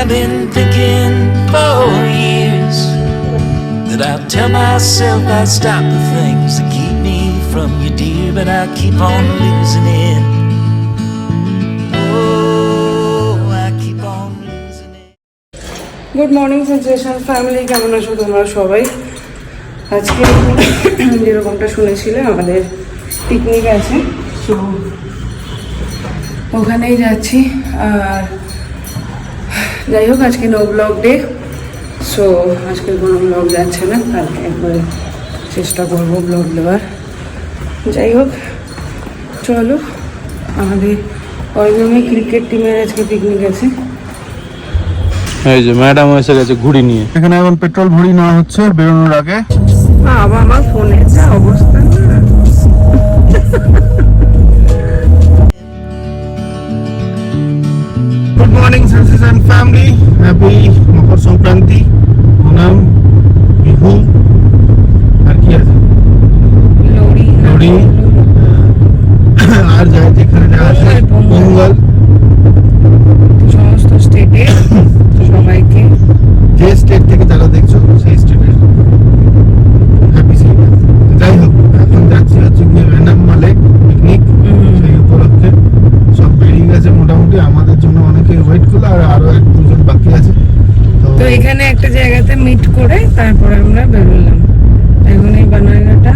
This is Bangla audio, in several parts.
I've been thinking for years. That I'll tell myself I'll stop the things that keep me from you, dear, but I keep on losing it. Oh. Good morning sensation family কেমন আছো তোমরা সবাই আজকে যেরকমটা শুনেছিলে আমাদের পিকনিক আছে তো ওখানেই যাচ্ছি আর যাই হোক আজকে নো ব্লগ ডে সো আজকে কোনো ব্লগ যাচ্ছে না কালকে একবারে চেষ্টা করব ব্লগ দেওয়ার। যাই হোক চলো আমাদের অরিজমে ক্রিকেট টিমের আজকে পিকনিক আছে। এই যে ম্যাডাম এসে গেছে ঘুড়ি নিয়ে। এখানে এখন পেট্রোল ভরি নেওয়া হচ্ছে বেরোনোর আগে। বাবা আমার ফোনের যা অবস্থা। Good morning sensations and family happy Makar Sankranti Onam Bihu আর কি আছে লরি। আর যা যেখানে যা আছে। পোঙ্গল সমস্ত স্টেটে সবাইকে। যে স্টেট থেকে যারা দেখছ সেই স্টেটের হ্যাপি যাই হোক এখন যাচ্ছি হচ্ছে গিয়ে ভেনাম মালে পিকনিক সেই উপলক্ষে সব বেরিয়ে গেছে মোটামুটি আমাদের জন্য অনেকে ওয়েট করল আর আরও এক দুজন বাকি আছে তো এখানে একটা জায়গাতে মিট করে তারপরে আমরা বেরোলাম এখন এই বানারঘাটা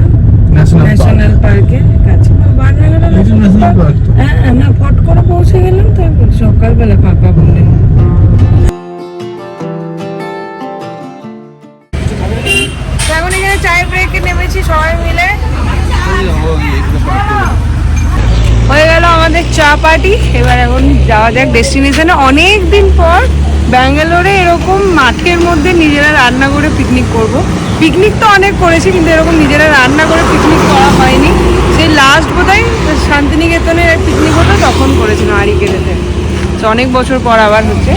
ন্যাশনাল ন্যাশনাল পার্কের কাছে বানারঘাটা ন্যাশনাল পার্ক তো হ্যাঁ আমরা ফট করে পৌঁছে গেলাম তারপর সকালবেলা ফাঁকা বলে। এখন এখানে চায়ের ব্রেকে নেমেছি সবাই মিলে। হয়ে গেল আমাদের চা পার্টি এবার এখন যাওয়া যাক ডেস্টিনেশনে অনেক দিন পর ব্যাঙ্গালোরে এরকম মাঠের মধ্যে নিজেরা রান্না করে পিকনিক করব। পিকনিক তো অনেক করেছি, কিন্তু এরকম নিজেরা রান্না করে পিকনিক করা হয়নি। সেই লাস্ট বোধহয় শান্তিনিকেতনের পিকনিক হতো, তখন করেছিলাম আরিকেটেতে অনেক বছর পর আবার হচ্ছে।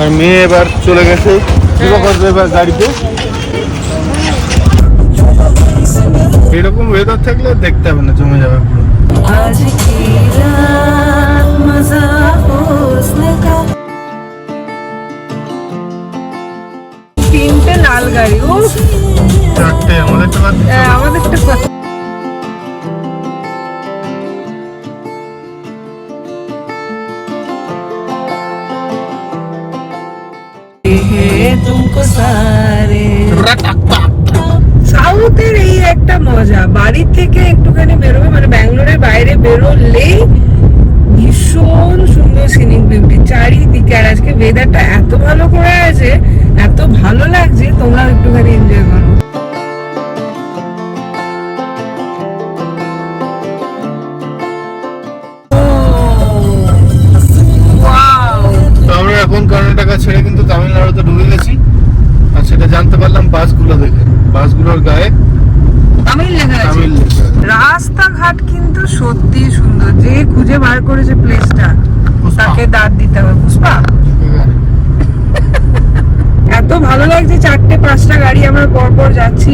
আর মেয়ে এবার চলে গেছে। হ্যাঁ। এবার গাড়িতে। এরকম ওয়েদার থাকলে দেখতে হবে না জমে যাবে তিনটে লাল গাড়ি ও চারটে আমাদের হ্যাঁ, আমাদের সারে। সাউথের এই একটা মজা, বাড়ির থেকে একটুখানি বেরোবে মানে ব্যাঙ্গালোরের বাইরে বেরোলেই ভীষণ সুন্দর সিনিক বিউটি চারিদিকে, আর আজকে ওয়েদারটা এত ভালো করে আছে, এত ভালো লাগছে তোমরা একটুখানি এনজয় করো। পারলাম বাসগুলো দেখে। বাসগুলোর গায়ে তামিল লেখা আছে। রাস্তাঘাট কিন্তু সত্যি সুন্দর। যে খুঁজে বার করেছে প্লেসটা তাকে দাঁত দিতে হবে। পুষ্পা? এত ভালো লাগছে চারটে পাঁচটা গাড়ি আমরা পর পর যাচ্ছি।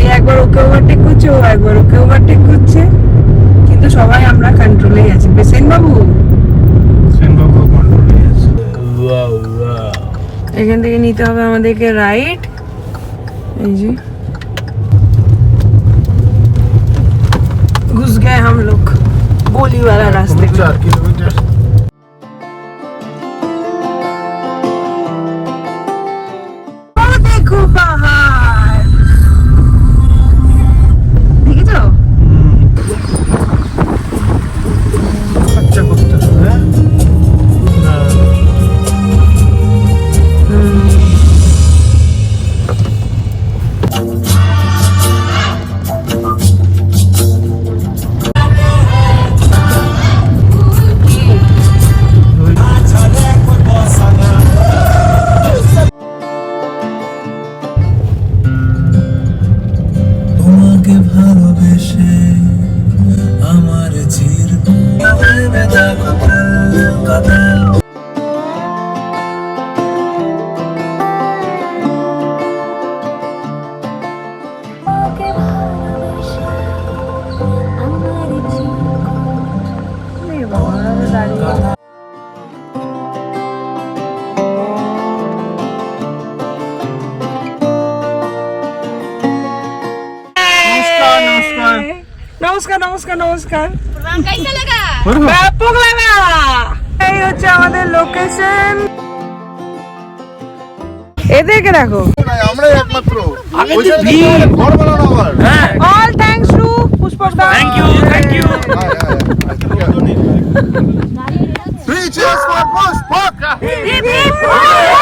এই একবার ওকে ওভারটেক করছে ও একবার ওকে ওভারটেক করছে। কিন্তু সবাই আমরা কন্ট্রোলেই আছি। বেসেন বাবু সেনবাবু কন্ট্রোলে আছে এখান থেকে নিতে হবে আমাদেরকে রাইট এই যে घुस गए हम लोग गोली वाला रास्ते में তোমাকে ভালোবেসে আমার চির দেখো কলকাতা। প্রিয়াঙ্কা নমস্কার। ব্যাপক এই হচ্ছে আমাদের লোকেশন এদেরকে দেখো। আমরাই থ্যাঙ্ক হ্যাঁ, হ্যাঁ, হ্যাঁ। Three cheers for Hip hip hooray!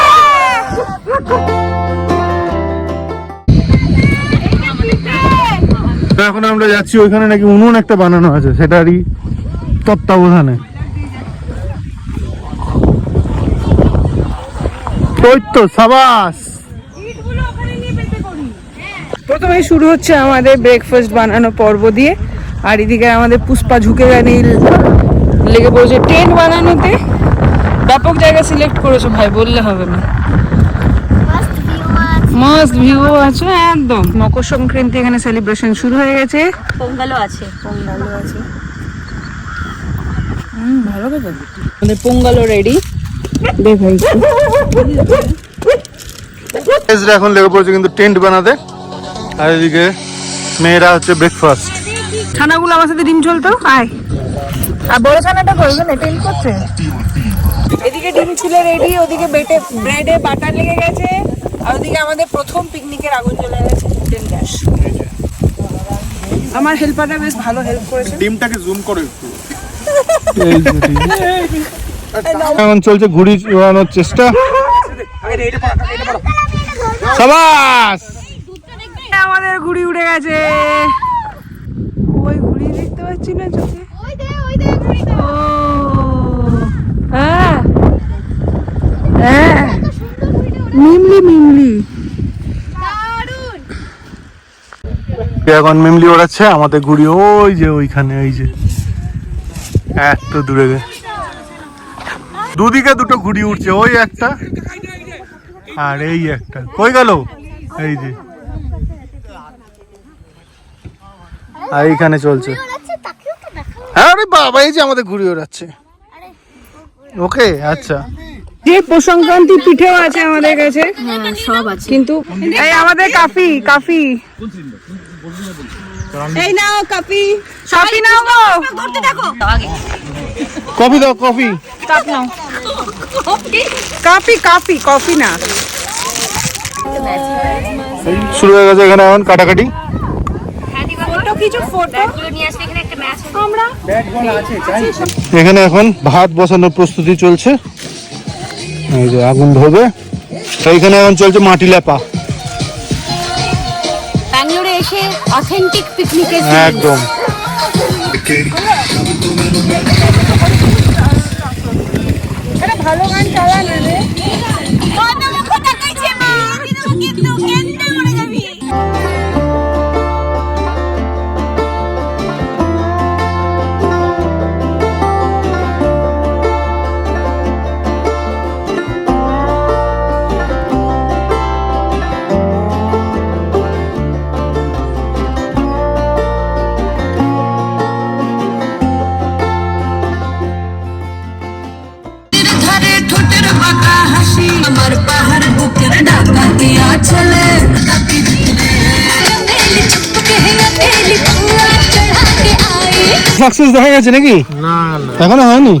এখন আমরা যাচ্ছি ওইখানে নাকি উনুন একটা বানানো আছে, সেটারই তত্ত্বাবধানে। প্রথমে শুরু হচ্ছে আমাদের ব্রেকফাস্ট বানানো পর্ব দিয়ে, আর এদিকে আমাদের পুষ্পা ঝুঁকে গানি লেগে পড়েছে টেন্ট বানানোতে। ব্যাপক জায়গা সিলেক্ট করেছ ভাই, বললে হবে না। মাস্ট ভিউ আছে একদম। মকর সংক্রান্তি এখানে সেলিব্রেশন শুরু হয়ে গেছে। পোঙ্গালও আছে পোঙ্গালও আছে। হুম, ভালো কথা। আমাদের পোঙ্গালও রেডি দেখ ভাই। এখন লেগে পড়েছে কিন্তু টেন্ট বানাতে। আর এদিকে মেয়েরা হচ্ছে ব্রেকফাস্ট ছানাগুলো আমার সাথে ডিম চলতো আয়। আর বড় ছানাটা করবে না করছে। এদিকে ডিম চুলে রেডি ওদিকে বেটে ব্রেডে বাটার লেগে গেছে। আর ওদিকে আমাদের প্রথম পিকনিকের আগুন চলে গেছে ফুটেন গ্যাস আমার হেল্পারটা বেশ ভালো হেল্প করেছে। ডিমটাকে জুম করো একটু। এখন চলছে ঘুড়ি উড়ানোর চেষ্টা। সাবাস! আমাদের ঘুড়ি উড়ে গেছে। ওই ঘুড়ি দেখতে পাচ্ছি না চোখে। ওই দে ওই দে ওই দে ও হ্যাঁ হ্যাঁ মিমলি মিমলি। এখন মেমলি ওড়াচ্ছে, আমাদের ঘুড়ি ওই যে ওইখানে ওই যে। এত দূরে দুদিকে দুটো ঘুড়ি উঠছে ওই একটা আর এই একটা। কই গেল? এই যে। আর এইখানে চলছে। হ্যাঁ আরে বাবা, এই যে আমাদের ঘুড়ি ওড়াচ্ছে। ওকে আচ্ছা। যে সংক্রান্তি পিঠেও আছে আমাদের কাছে। সব আছে। কিন্তু এই আমাদের কাফি কাফি। এই নাও কাফি। কাফি নাও গো। ধরতে থাকো। কফি দাও কফি। কাপ নাও। কাফি? কাফি কফি না। শুরু হয়ে গেছে এখানে এখন কাটাকাটি। ফটো কিছু ফটো? গুলো নিয়ে আসলে এখানে একটা ম্যাচ আমরা? এখানে এখন ভাত বসানোর প্রস্তুতি চলছে। এই যে আগুন ধরবে। সেইখানে এখন চলছে মাটি লেপা। ব্যাঙ্গালোরে এসে অথেন্টিক একদম। ভালো গান চালা না রে সাকসেস দেখা গেছে নাকি? না না। এখনও হয়নি?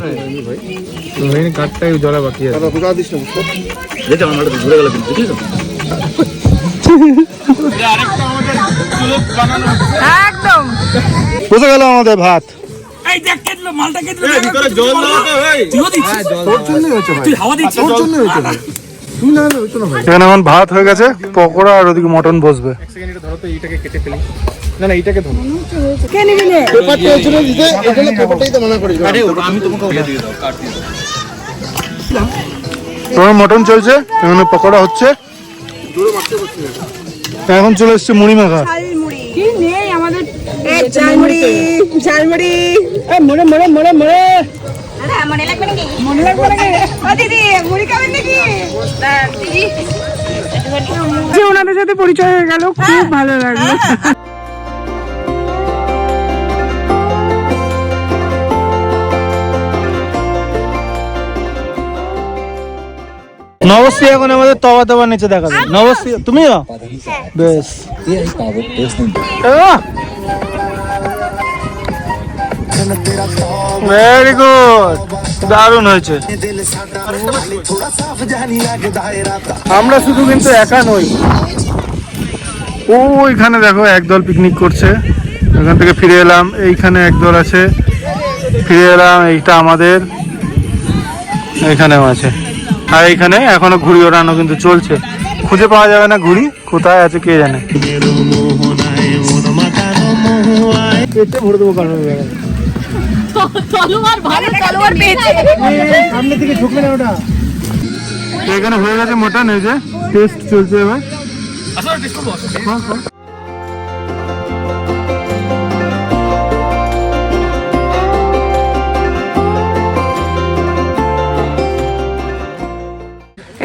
মেন কাঠটাই ধরা বাকি আছে। একদম। বসে গেল আমাদের ভাত। ভিতরে জল দাও ভাই তোর জন্যই হয়েছে ভাই। তোর জন্যই হয়েছে ভাই। তুই না হলে হইতো না ভাই। এখানে এখন ভাত হয়ে গেছে পকোড়া আর ওদিকে মটন বসবে। সেকেন্ড এটা ধরো তো এইটাকে কেটে ফেলি। না না এইটাকে ধরো। কে নিবি নে? পেপারটা এখানে দিতে পেপারটাই তো মানা করি আমি তোমাকে ওটা দিয়ে দাও কাট দিয়ে দাও। তোমার মটন চলছে এখানে পকোড়া হচ্ছে। এখন চলে এসছে মুড়ি মাখা। কি নেই আমাদের? ঝালমুড়ি ঝালমুড়ি। এ মরে মরে মরে মরে। মনে লাগবে নাকি? মনে লাগবে নাকি? ও দিদি মুড়ি খাবেন নাকি? দিদি যে ওনাদের সাথে পরিচয় হয়ে গেল খুব ভালো লাগল। নবশ্রী এখন আমাদের তবা তবা নিচে দেখাবে। নবশ্রী তুমিও? বেশ! ভেরি গুড দারুণ হয়েছে। আমরা শুধু কিন্তু একা নই। ও ওইখানে দেখো একদল পিকনিক করছে। ওখান থেকে ফিরে এলাম। এইখানে একদল আছে। ফিরে এলাম এইটা আমাদের। এইখানেও আছে। আর এখানে এখনও ঘুড়ি ওড়ানো কিন্তু চলছে। খুঁজে পাওয়া যাবে না ঘুড়ি কোথায় আছে কে জানে। পেটে ভরে দেবো কারণ তলোয়ার ভালো তলোয়ার পেয়েছে সামনে থেকে ঢুকবে না ওটা। এখানে হয়ে গেছে মটন এই যে। টেস্ট চলছে এবার।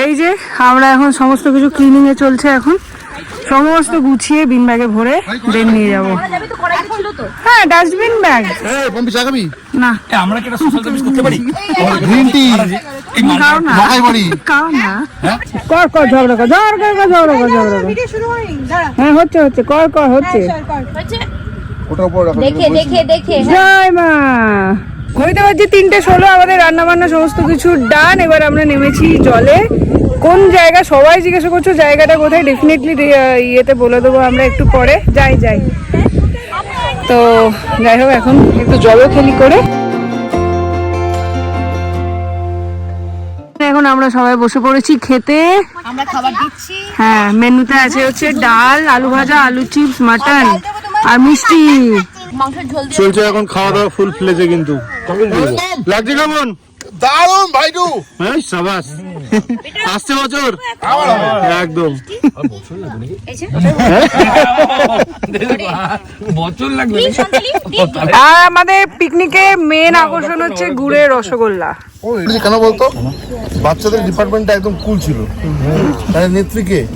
এই যে আমরা এখন সমস্ত কিছু ক্লিনিং এ চলছে এখন। সমস্ত গুছিয়ে বিন ব্যাগে ভরে দেন নিয়ে যাব। হ্যাঁ ডাস্টবিন ব্যাগ না। আমরা কি সোশ্যাল সার্ভিস করতে পারি? গ্রিন টি খাও কর কর ঝগড়া কর ঝগড়া কর ঝগড়া কর ঝগড়া কর। হ্যাঁ হচ্ছে হচ্ছে কর কর হচ্ছে। ওটার উপর দেখে দেখে দেখে। জয় মা। ঘড়িতে বাজছে তিনটে ষোলো আমাদের রান্না বান্না সমস্ত কিছু ডান এবার আমরা নেমেছি জলে। কোন জায়গা? সবাই জিজ্ঞাসা করছ জায়গাটা কোথায়? ডেফিনেটলি ইয়েতে বলে দেবো আমরা একটু পরে। যাই যাই। তো যাই হোক এখন একটু জলও খেলি করে। এখন আমরা সবাই বসে পড়েছি খেতে। আমরা খাবার দিচ্ছি। হ্যাঁ মেনুতে আছে হচ্ছে ডাল আলু ভাজা আলু চিপস মাটন আর মিষ্টি। মাংসের ঝোল দিয়ে চলছে এখন খাওয়া দাওয়া ফুল প্লেজে কিন্তু। লাগছে কেমন? দারুণ ভাইটু হ্যাঁ সাবাস। আসছে বছর? একদম। বছর লাগবে আর আমাদের পিকনিকের মেন আকর্ষণ হচ্ছে গুড়ের রসগোল্লা। কেন বলতো? বাচ্চাদের ডিপার্টমেন্টটা একদম কুল ছিল। তাহলে নেত্রীকে?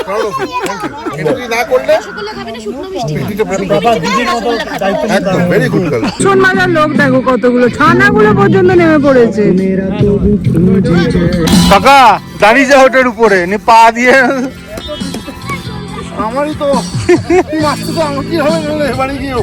এটা যদি না করলে একদম ভেরি গুড গার্ল ভীষণ মজার লোক দেখো কতগুলো ছানাগুলো পর্যন্ত নেমে পড়েছে। কাকা দাঁড়িয়ে যা ওটার উপরে নি পা দিয়ে। আমারই তো। মাছটা তো আমার কি হবে বাড়ি গিয়েও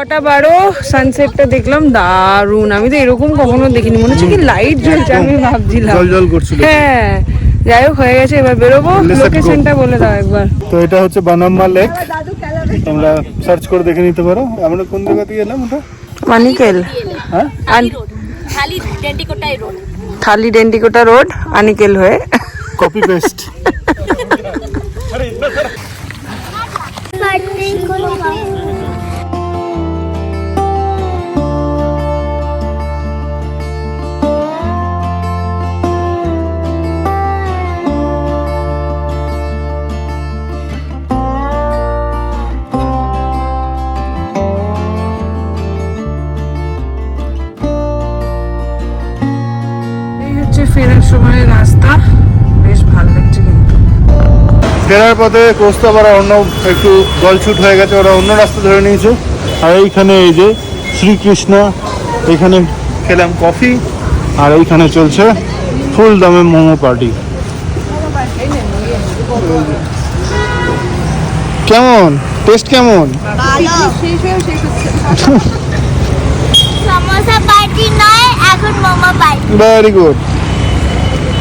ছটা বারো সানসেটটা দেখলাম দারুণ। আমি তো এরকম কখনো দেখিনি। মনে হচ্ছে কি লাইট জ্বলছে আমি ভাবছিলাম। জল জল করছিল। হ্যাঁ। যাই হোক হয়ে গেছে এবার বেরোবো। লোকেশনটা বলে দাও একবার। তো এটা হচ্ছে বানাম্মা লেক তোমরা সার্চ করে দেখে নিতে পারো। আমরা কোন জায়গা দিয়ে এলাম ওটা? মানিকেল। হ্যাঁ? থালি ডেন্টিকোটা রোড আনিকেল হয়ে। কপি পেস্ট ফেরার পথে কোস্তাপাড়া অন্য একটু গলছুট হয়ে গেছে ওরা অন্য রাস্তা ধরে নিয়েছে। আর এইখানে এই যে শ্রীকৃষ্ণ এখানে খেলাম কফি আর এইখানে চলছে ফুল দামে মোমো পার্টি। কেমন? টেস্ট কেমন? সমোসা পার্টি নয় এখন momo party. Very good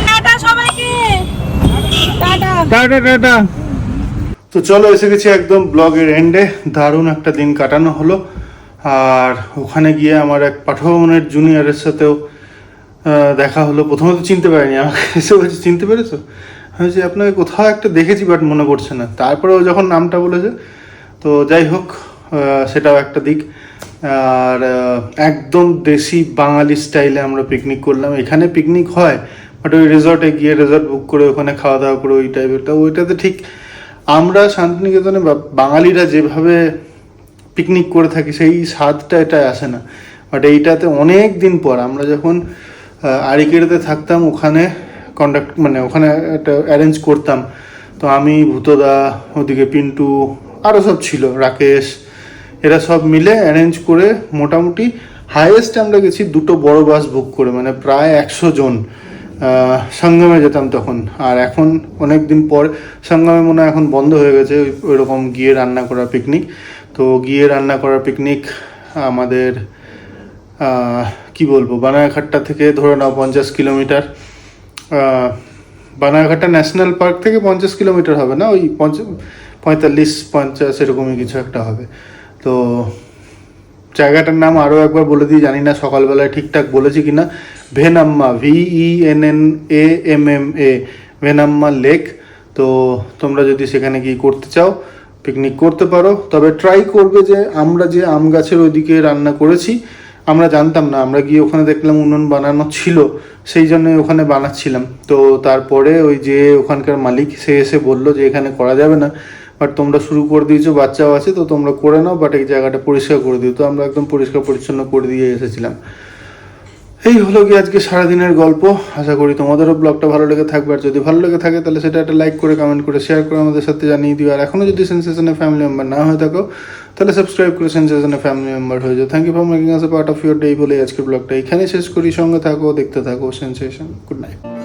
tata সবাইকে। টাটা। Tata tata. তো চলো, এসে গেছি একদম ব্লগের এন্ডে দারুণ একটা দিন কাটানো হলো। আর ওখানে গিয়ে আমার এক পাঠভবনের জুনিয়রের সাথেও দেখা হলো। প্রথমে তো চিনতে পারিনি আমাকে। এসে বলছে, চিনতে পেরেছ? আমি আপনাকে কোথাও একটা দেখেছি বাট মনে পড়ছে না। তারপরেও যখন নামটা বলেছে, তো যাই হোক সেটাও একটা দিক। আর একদম দেশি বাঙালি স্টাইলে আমরা পিকনিক করলাম। এখানে পিকনিক হয় বাট ওই রিসর্টে গিয়ে রিসর্ট বুক করে, ওখানে খাওয়া দাওয়া করে, ওই টাইপেরটা ওইটাতে ঠিক আমরা শান্তিনিকেতনে বাঙালিরা যেভাবে পিকনিক করে থাকি, সেই স্বাদটা এটা আসে না। বাট এইটাতে অনেক দিন পর আমরা যখন আরিকেড়েতে থাকতাম, ওখানে কন্ডাক্ট মানে ওখানে একটা অ্যারেঞ্জ করতাম। তো আমি, ভূতদা, ওদিকে পিন্টু আরও সব ছিল, রাকেশ, এরা সব মিলে অ্যারেঞ্জ করে মোটামুটি হাইয়েস্ট আমরা গেছি দুটো বড় বাস বুক করে মানে প্রায় একশো জন। সঙ্গমে যেতাম তখন। আর এখন অনেক দিন পর সঙ্গমে মনে হয় এখন বন্ধ হয়ে গেছে ওই ওইরকম গিয়ে রান্না করা পিকনিক তো গিয়ে রান্না করা পিকনিক আমাদের কি বলব বানারঘাটটা থেকে ধরে নাও পঞ্চাশ কিলোমিটার। আহ, বানারঘাটটা ন্যাশনাল পার্ক থেকে পঞ্চাশ কিলোমিটার হবে না? ওই পঁয়তাল্লিশ পঞ্চাশ এরকমই কিছু একটা হবে। তো জায়গাটার নাম আরও একবার বলে দিই জানি না সকালবেলায় ঠিকঠাক বলেছি কিনা। Vennamma V E N N A M M A Vennamma lake তো তোমরা যদি সেখানে গিয়ে করতে চাও পিকনিক করতে পারো। তবে ট্রাই করবে যে আমরা যে আম গাছের ওইদিকে রান্না করেছি, আমরা জানতাম না। আমরা গিয়ে ওখানে দেখলাম উনুন বানানো ছিল, সেই জন্যই ওখানে বানাচ্ছিলাম। তো তারপরে ওই যে ওখানকার মালিক, সে এসে বলল যে এখানে করা যাবে না। বাট তোমরা শুরু করে দিয়েছ, বাচ্চাও আছে, তো তোমরা করে নাও, বাট এই জায়গাটা পরিষ্কার করে দিও। তো আমরা একদম পরিষ্কার পরিচ্ছন্ন করে দিয়ে এসেছিলাম। এই হলো কি আজকে সারাদিনের গল্প। আশা করি তোমাদেরও ব্লগটা ভালো লেগে থাকবে। আর যদি ভালো লেগে থাকে, তাহলে সেটা একটা লাইক করে কমেন্ট করে শেয়ার করে আমাদের সাথে জানিয়ে দিও। আর এখনও যদি সেন্সেশনের ফ্যামিলি মেম্বার না হয়ে থাকো, তাহলে সাবস্ক্রাইব করে সেন্সেশনের ফ্যামিলি মেম্বার হয়ে যাও। Thank you for making us part of your day বলে আজকের ব্লগটা এখানে শেষ করি। সঙ্গে থাকো, দেখতে থাকো সেন্সেশন গুড নাইট